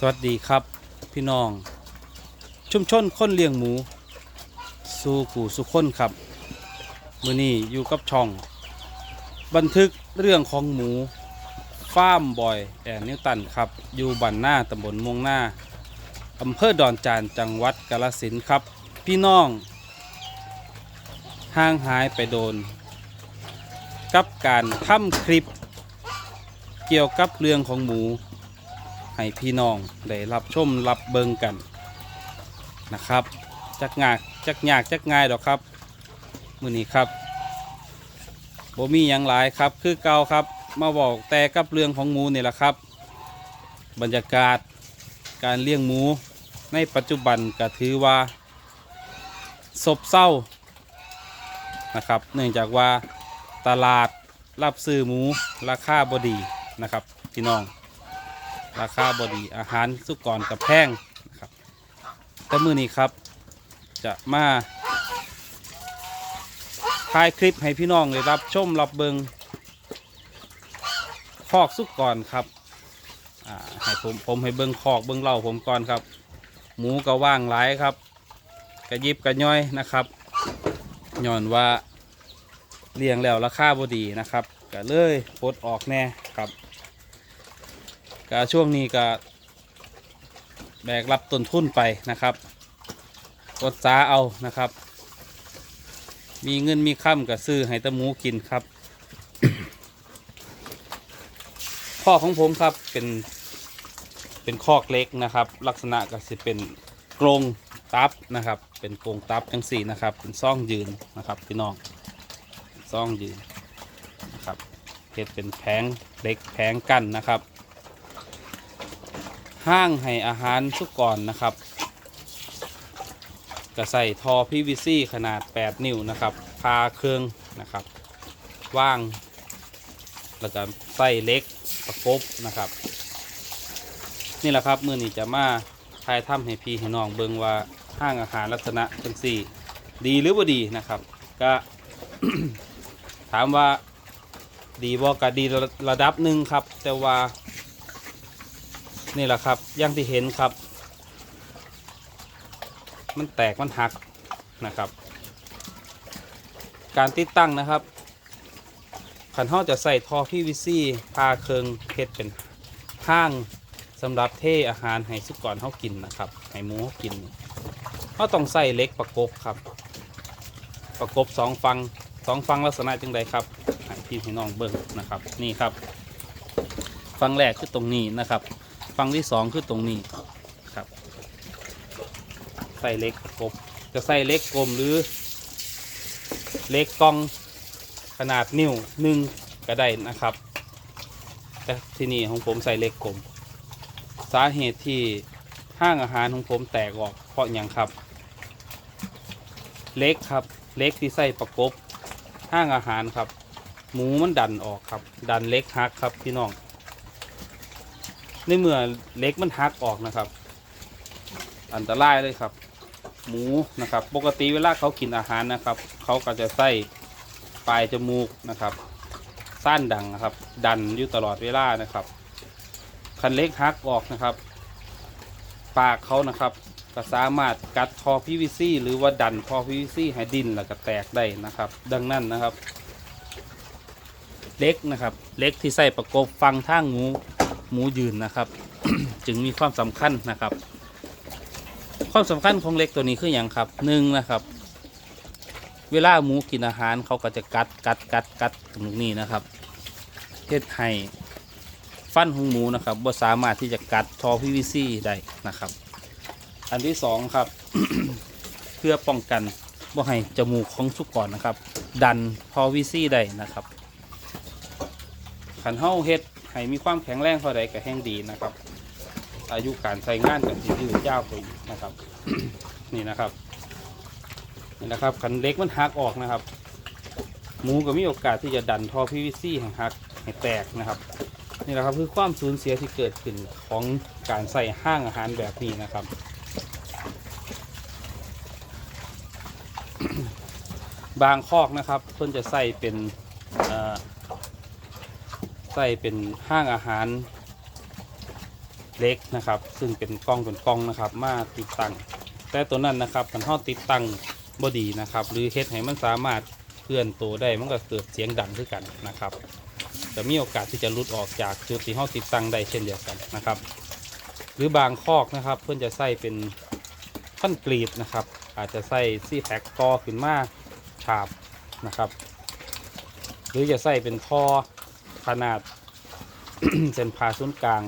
สวัสดีครับพี่น้อง ชุมชนคนเลี้ยงหมู สู่กูสุคนครับ มือนี้อยู่กับช่อง บันทึกเรื่องของหมูฟาร์มบอยแอนนิวตันครับ อยู่บ้านหน้าตำบลม่วงหน้าอำเภอดอนจานจังหวัดกาฬสินครับ พี่น้อง ห่างหายไปโดน กับการทำคลิป เกี่ยวกับเรื่องของหมู ให้พี่น้องได้รับชมรับเบิงกันนะครับ จักงากจักยากจักง่ายดอกครับมือนี้ครับบ่มีหยังหลายครับ คือเก่าครับมาบอกแต่กับเรื่องของหมูนี่แหละครับ บรรยากาศการเลี้ยงหมูในปัจจุบันก็ถือว่าซบเศร้านะครับ เนื่องจากว่าตลาดรับซื้อหมูราคาบดีนะครับ พี่น้อง ราคาบดีอาหารสุกรกับแพงนะครับแต่มือนี้ครับ จะมาถ่ายคลิปให้พี่น้องได้รับชมรับเบิงคอกสุกรครับให้ผมผมให้เบิงคอกเบิงเล่าผมก่อนครับ หมูก็ว่างหลายครับ กระยิบกระย่อยนะครับย้อนว่าเลี้ยงแล้วราคาบดีนะครับก็เลยปลดออกแน่ครับ ก็ช่วงนี้ก็แบกรับต้นทุนไปนะครับ กดซาเอานะครับ มีเงินมีค่ำกับซื้อให้ตะหมูกินครับ ข้อของผมครับเป็นเป็นคอกเล็กนะครับ ลักษณะก็จะเป็นกรงตับนะครับ เป็นกรงตับจังสี่นะครับ เป็นซ่องยืนนะครับ พี่น้องซ่องยืนนะครับเฮ็ดเป็นแผงเล็กแผงกั้นนะครับ ห้างให้อาหารสุกรนะครับก็ใส่ทอ PVC ขนาด 8 นิ้วนะครับพาเครื่องนะครับว่าง แล้วก็ใส่เล็กประกบนะครับ นี่แหละครับมือนี้จะมาทายถ้ำให้พี่ให้น้องเบิงว่าห้างอาหารลักษณะเป็นสี่ดีหรือว่าดีนะครับ ก็ถามว่าดีบ่ก็ดีระดับหนึ่งครับ แต่ว่า นี่แหละครับอย่างที่เห็นครับ มันแตกมันหักนะครับ การติดตั้งนะครับขันเฮาจะใส่ท่อ PVC พาเคืองเพชรเป็นห้างสำหรับเทอาหารให้สุกรเฮากินนะครับให้หมูเฮากินเขาต้องใส่เล็กประกบครับ ประกบสองฟังสองฟังลักษณะจังใดครับให้พี่ให้น้องเบิ่งนะครับนี่ครับฟังแรกคือตรงนี้นะครับ ฟังที่สองคือตรงนี้ครับใส่เล็กประกบจะใส่เล็กกลมหรือ เล็กกล้องขนาดนิ้วหนึ่งก็ได้นะครับ แต่ที่นี่ของผมใส่เล็กกลม สาเหตุที่ห้างอาหารของผมแตกออกเพราะอย่างครับ เล็กครับเล็กที่ใส่ประกบห้างอาหารครับ หมูมันดันออกครับ ดันเล็กฮักครับพี่น้อง ในเมื่อเล็กมันหักออกนะครับ อันตรายเลยครับ หมูนะครับ ปกติเวลาเขากินอาหารนะครับ เขาก็จะใส่ปลายจมูกนะครับสั้นดังนะครับ ดันอยู่ตลอดเวลานะครับ คันเล็กหักออกนะครับ ปากเขานะครับก็สามารถกัดทอ PVC หรือว่าดันทอ PVC ให้ดินแล้วก็แตกได้นะครับ ดังนั้นนะครับ เล็กนะครับ เล็กที่ใส่ประกบฟังทางหมู หมูยืนนะครับ จึงมีความสำคัญนะครับ ความสำคัญของเล็กตัวนี้คืออย่างครับหนึ่งนะครับ เวลาหมูกินอาหารเขาก็จะกัดกัดกัดกัดตรงนี้นะครับเฮ็ดให้ฟันของหมูนะครับบ่สามารถที่จะกัดทอ PVC ได้นะครับ อันที่สองครับ เพื่อป้องกันบ่ให้จมูกของสุกรนะครับ ดันทอ PVC ได้นะครับขันเฮาเฮ็ด ให้มีความแข็งแรงเท่าใดก็แห้งดีนะครับ อายุการใช้งานก็สิยืดยาวไปนะครับ นี่นะครับนี่นะครับคันเล็กมันหักออกนะครับหมูก็มีโอกาสที่จะดันท่อ PVC ให้หักให้แตกนะครับนี่แหละครับคือความสูญเสียที่เกิดขึ้นของการใส่ห้างอาหารแบบนี้นะครับ บางคอกนะครับเพิ่นจะใส่เป็น ส่เป็นห้างอาหารเล็กนะครับ ซึ่งเป็นกล้องเป็นกล้องนะครับ มาติดตั้งแต่ตัวนั้นนะครับกันทอติดตั้งบอดีนะครับ หรือเฮ็ดให้มันสามารถเคลื่อนตัวได้มันก็เกิดเสียงดังขึ้นกันนะครับจะมีโอกาสที่จะหลุดออกจากจุดที่ห้อติดตั้งได้เช่นเดียวกันนะครับ หรือบางคอกนะครับ เพื่อนจะใส่เป็นคอนกรีตนะครับ อาจจะใส่ซี่แพ็กกอขึ้นมาฉาบนะครับ หรือจะใส่เป็นท่อ ขนาด เส้นผ่าศูนย์กลาง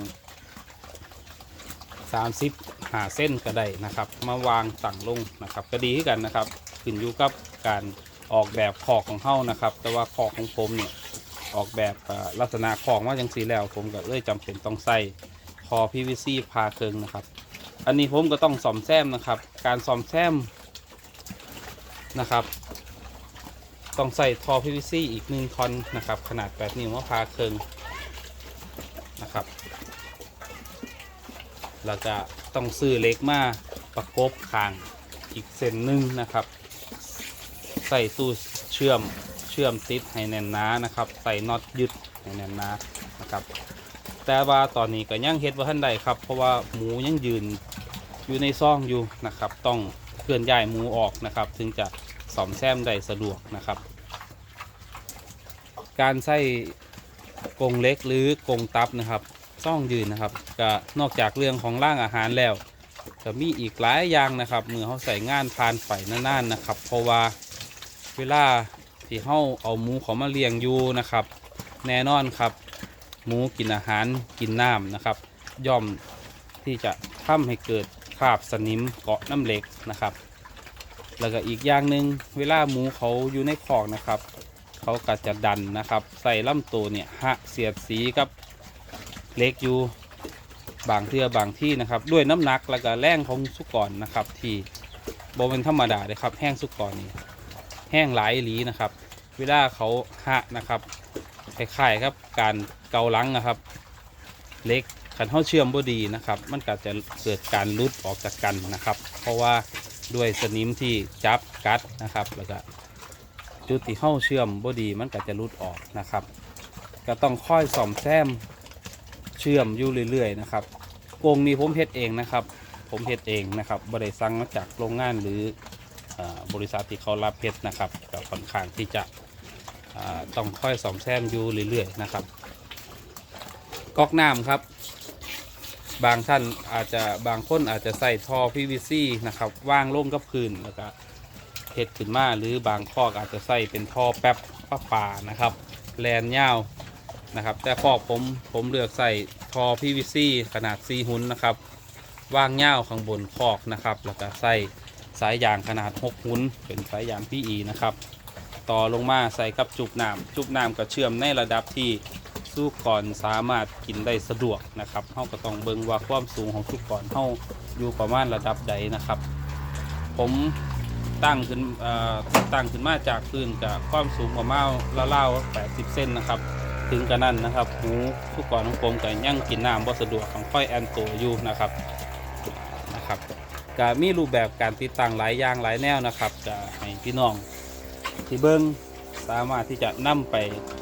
30หาเส้นก็ได้นะครับ มาวางตั้งลงนะครับ ก็ดีกันนะครับ ขึ้นอยู่กับการออกแบบขอกของเฮ้านะครับ แต่ว่าขอกของผมเนี่ยออกแบบลักษณะขอกมาจังสีแล้วผมก็เลยจำเป็นต้องใส่คอ PVC พาเคิงนะครับ อันนี้ผมก็ต้องซ่อมแซมนะครับ การซ่อมแซมนะครับ ต้องใส่ทอ PVC อีกหนึ่งทอนนะครับ ขนาด 8 นิ้วมาพาเคิงนะครับ แล้วก็ต้องซื้อเล็กมาประกบคางอีกเส้นหนึ่งนะครับ ใส่ตู้เชื่อมเชื่อมติดให้แน่นหนานะครับ ใส่น็อตยึดให้แน่นหนานะครับ แต่ว่าตอนนี้ก็ยังเฮ็ดว่าท่านใดครับ เพราะว่าหมูยังยืนอยู่ในซ่องอยู่นะครับ ต้องเคลื่อนย้ายหมูออกนะครับ ถึงจะ ซ่อมแซมได้สะดวกนะครับ การใส่กรงเล็กหรือกรงตับนะครับซ่องยืนนะครับก็นอกจากเรื่องของร่างอาหารแล้วก็มีอีกหลายอย่างนะครับเมื่อเขาใส่งานพานไปนานๆนะครับ เพราะว่าเวลาที่เขาเอาหมูเขามาเลี้ยงอยู่นะครับ แน่นอนครับ หมูกินอาหารกินน้ำนะครับ ย่อมที่จะทำให้เกิดคราบสนิมเกาะน้ำเหล็กนะครับ แล้วก็อีกอย่างหนึ่งเวลาหมูเขาอยู่ในคอกนะครับ เขาก็จะดันนะครับ ใส่ลำตัวเนี่ยหะเสียดสีกับเล็กอยู่บางเทือบางที่นะครับ ด้วยน้ำหนักแล้วก็แรงของสุกรนะครับ ที่บเป็นธรรมดาเลยครับ แห้งสุกรนี่แห้งหลายอีหลีนะครับ เวลาเขาหะนะครับคล้ายๆครับการเกาลังนะครับ เล็กขันเท้าเชื่อมบ่ดีนะครับ มันก็จะเกิดการรุดออกจากกันนะครับ เพราะว่า ด้วยสนิมที่จับกัดนะครับ แล้วก็จุดที่เข้าเชื่อมบดีมันก็จะรุดออกนะครับ ก็ต้องค่อยส่อมแซมเชื่อมอยู่เรื่อยๆนะครับกงนี้ผมเฮ็ดเองนะครับ ผมเฮ็ดเองนะครับบริสั่งมาจากโรงงานหรือบริษัทที่เขารับเฮ็ดนะครับก็ค่อนข้างที่จะต้องค่อยส่อมแซมอยู่เรื่อยๆนะครับก๊อกน้ำครับ บางท่านอาจจะบางคนอาจจะใส่ท่อ PVC นะครับว่างลงกับพื้นแล้วก็เห็ดขึ้นมาหรือบางคอกอาจจะใส่เป็นท่อแป๊บป้าป่านะครับแลนยาวนะครับ แต่คอกผมผมเลือกใส่ท่อ PVC ขนาด 4 หุนนะครับว่างยาวข้างบนคอกนะครับ แล้วก็ใส่สายยางขนาด 6 หุนเป็นสายยาง PE นะครับ ต่อลงมาใส่กับจุบน้ำจุบน้ำก็เชื่อมในระดับที่ สู้ก่อนสามารถกินได้สะดวกนะครับเฮาก็ต้องเบิ่งว่าความสูงของสุกรเฮาอยู่ประมาณระดับใดนะครับ ผมตั้งขึ้นตั้งขึ้นมาจากพื้นกับความสูงประมาณราวๆ80เซนนะครับ ถึงกระนั้นนะครับหมูสุกรของผมก็ยังกินน้ำบ่สะดวกของค่อยแอนโตอยู่นะครับนะครับก็มีรูปแบบการติดตั้งหลายอย่างหลายแนวนะครับจะให้พี่น้องที่เบิ้งสามารถที่จะนำไป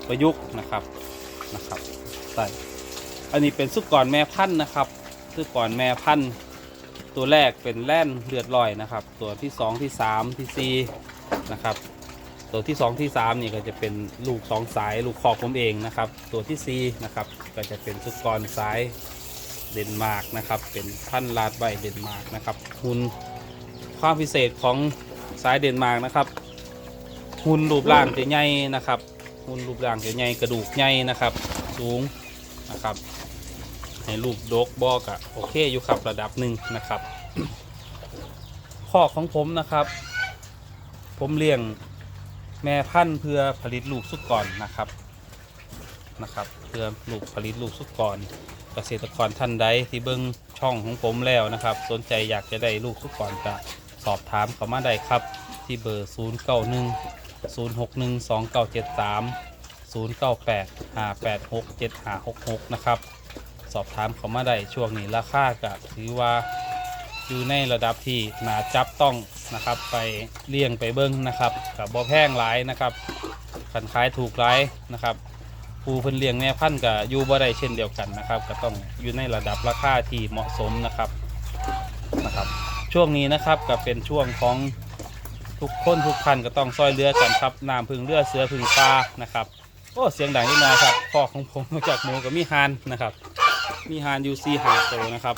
ประยุกต์นะครับ นะครับใส่อันนี้เป็นสุกรแม่พันธุ์นะครับ สุกรแม่พันธุ์ตัวแรกเป็นแล่นเลือดลอยนะครับ ตัวที่สองที่สามที่สี่นะครับ ตัวที่สองที่สามนี่ก็จะเป็นลูกสองสายลูกคอกผมเองนะครับ ตัวที่สี่นะครับก็จะเป็นสุกรสายเดนมาร์กนะครับ เป็นพันธุ์ลาดใบเดนมาร์กนะครับหุ่นความพิเศษของสายเดนมาร์กนะครับหุ่นรูปร่างจะใหญ่นะครับ หุ่นรูปร่างใหญ่กระดูกใหญ่นะครับ สูงนะครับให้รูปดกบอกอะโอเคอยู่ครับระดับหนึ่งนะครับข้อของผมนะครับ ผมเลี้ยงแม่พันธุ์เพื่อผลิตลูกสุกรนะครับนะครับ เพื่อลูกผลิตลูกสุกรเกษตรกรท่านใดที่เบิ้งช่องของผมแล้วนะครับ สนใจอยากจะได้ลูกสุกรก็สอบถามเข้ามาได้ครับ ที่เบอร์ 0 9 1 0 6 1 2 9 7 3 0 9 8 5 8 6 7 5 6 6 นะครับ สอบถามเขามาได้ช่วงนี้ราคาก็ถือว่าอยู่ในระดับที่นาจับต้องนะครับ ไปเลี้ยงไปเบิ้งนะครับกับบอแพงหลายนะครับขันขายถูกหลายนะครับผู้เพิ่นเลี้ยงแม่พันธุ์ก็อยู่บ่ได้เช่นเดียวกันนะครับ ก็ต้องอยู่ในระดับราคาที่เหมาะสมนะครับนะครับ ช่วงนี้นะครับก็เป็นช่วงของ ทุกคนทุกท่านก็ต้องซอยเรือกันครับน้ำพึ่งเรือเสือพึ่งปลานะครับโอ้เสียงดังนิดหน่อยครับคอกของผมนอกจากหมูก็มีฮานนะครับ มีฮานยูซีหาโตนะครับ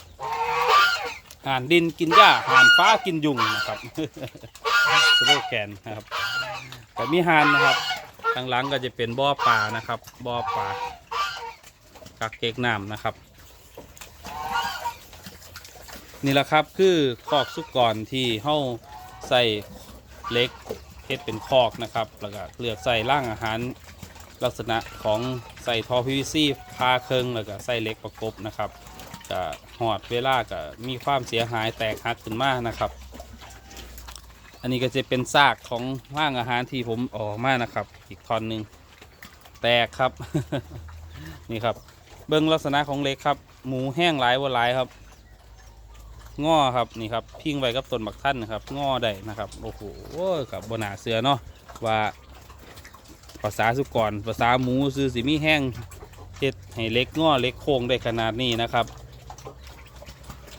หานดินกินหญ้าหานฟ้ากินยุงนะครับสโลแกนนะครับแต่มีฮานนะครับทางหลังก็จะเป็นบ่อปลานะครับบ่อปลากักเก็กน้ำนะครับ นี่แหละครับคือคอกสุกรที่เฮาใส่ เล็กเฮ็ดเป็นคอกนะครับ แล้วก็เลือกใส่ร่างอาหารลักษณะของใส่ทอ PVC พาเคิงแล้วก็ใส่เล็กประกบนะครับก็หอดเวลาก็มีความเสียหายแตกหักขึ้นมากนะครับ อันนี้ก็จะเป็นซากของร่างอาหารที่ผมออกมานะครับ อีกท่อนหนึ่งแตกครับ นี่ครับ เบิ้งลักษณะของเล็กครับ หมูแห้งหลายว่าหลายครับ ง้อครับนี่ครับพิงไว้กับต้นบักท่านนะครับง้อได้นะครับโอ้โหกับบนาเสือเนาะว่าภาษาสุกรภาษาหมูซื้อสิมีแห้งเห็ดให้เล็กง้อเล็กโค้งได้ขนาดนี้นะครับ